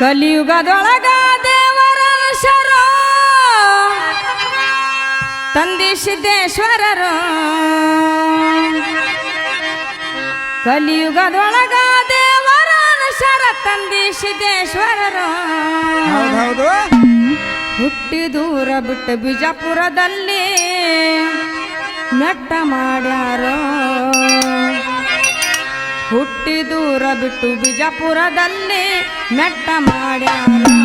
ಕಲಿಯುಗದೊಳಗ ದೇವರನುಷರು ತಂದಿ ಸಿದ್ದೇಶ್ವರರು. ಕಲಿಯುಗದೊಳಗ ದೇವರನುಷರ ತಂದಿ ಸಿದ್ದೇಶ್ವರರು. ಹುಟ್ಟಿ ದೂರ ಬಿಟ್ಟು ಬಿಜಾಪುರದಲ್ಲಿ ನಟ್ಟ ಮಾಡ್ಯಾರೋ. ಹುಟ್ಟಿ ದೂರ ಬಿಟ್ಟು ಬಿಜಾಪುರದಲ್ಲಿ ನೆಟ್ಟ ಮಾಡ್ಯಾರ.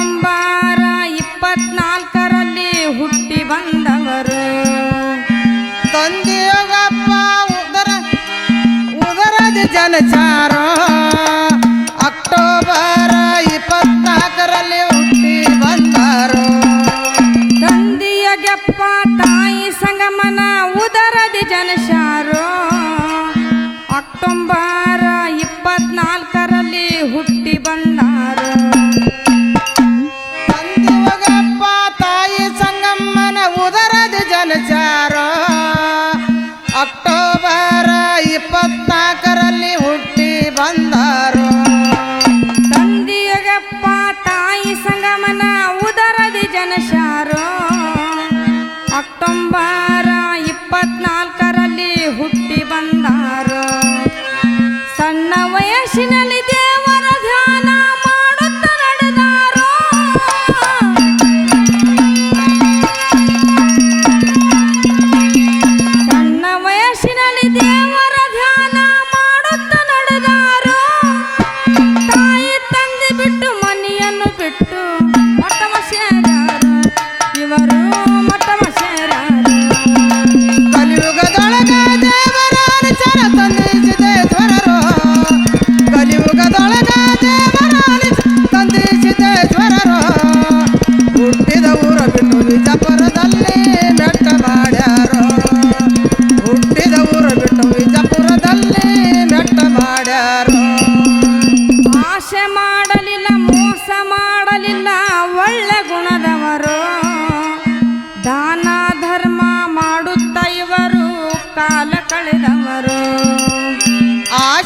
ನವಂಬರ ಇಪ್ಪತ್ನಾಲ್ಕರಲ್ಲಿ ಹುಟ್ಟಿ ಬಂದವರು. ತಂದೆಯೋಗಪ್ಪ ಉದರ ಉದರದ ಜಲಚಾರ ಅಕ್ಟೋಬರ ಇಪ್ಪತ್ನಾಲ್ಕರಲ್ಲಿ ಹುಟ್ಟಿ ಬಂದರು. ತಂದೆಯೋಗಪ್ಪ ತಾಯಿ ಸಂಗಮನ ಉದರದ ಜನಶಾರೋ ಅಕ್ಟೋಬರ ಇಪ್ಪತ್ನಾಲ್ಕು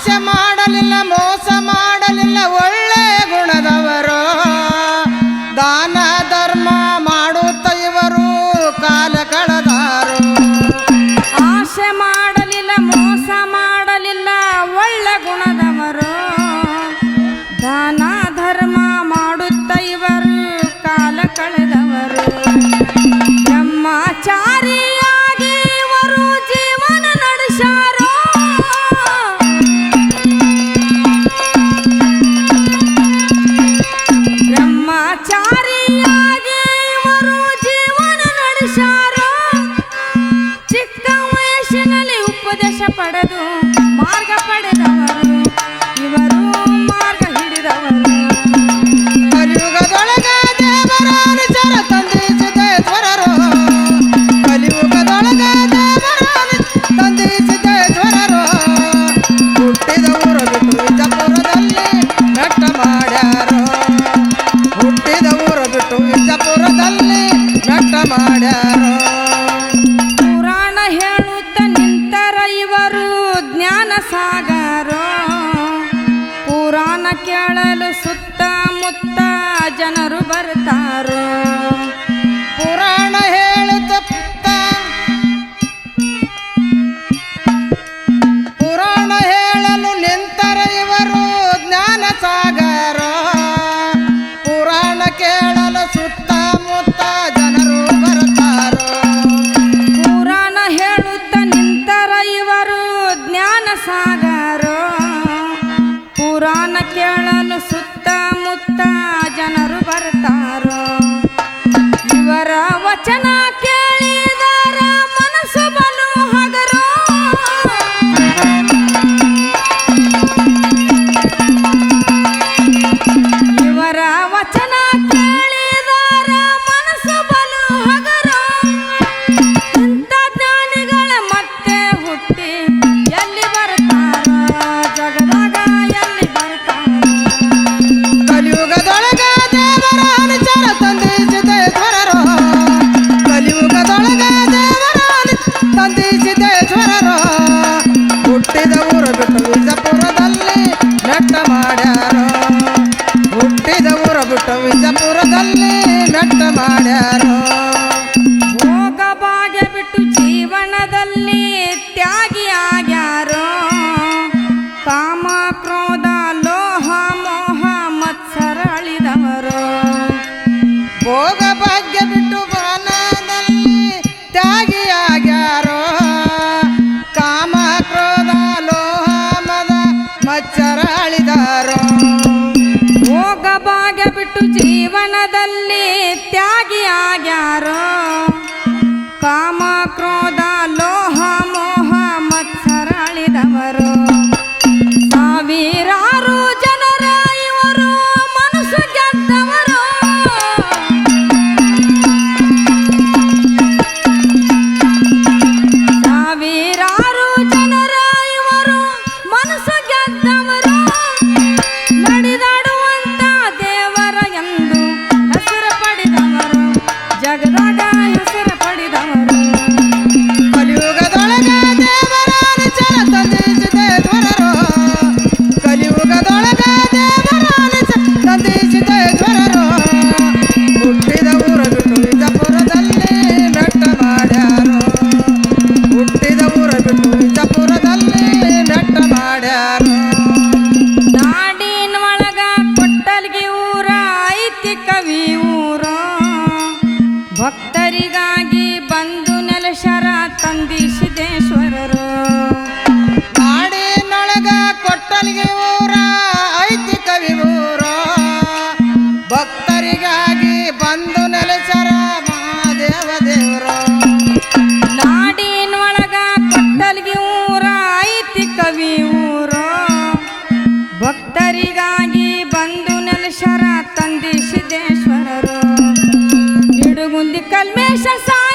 ಮಾಡಲಿಲ್ಲ ಮೋಸ ಮಾಡಲಿಲ್ಲ ಒಳ್ಳೆ ಜನರು ಬರ್ತಾರೋ. ಪುರಾಣ ಹೇಳುತ್ತ ಪುರಾಣ ಹೇಳಲು ನಿಂತರ ಇವರು ಜ್ಞಾನ ಸಾಗರ ಪುರಾಣ ಕೇಳಲು ಸುತ್ತಮುತ್ತ ಜನರು ಬರ್ತಾರೋ. ಪುರಾಣ ಹೇಳುತ್ತ ನಿಂತರ ಇವರು ಜ್ಞಾನ ಸಾಗರ ಪುರಾಣ ಕೇಳಲು ಸುತ್ತ তারা ಸಿದ್ದೇಶ್ವರರು ಇಡುಗುಂದಿ ಕಲ್ಮೇಶ ಸಾಯ.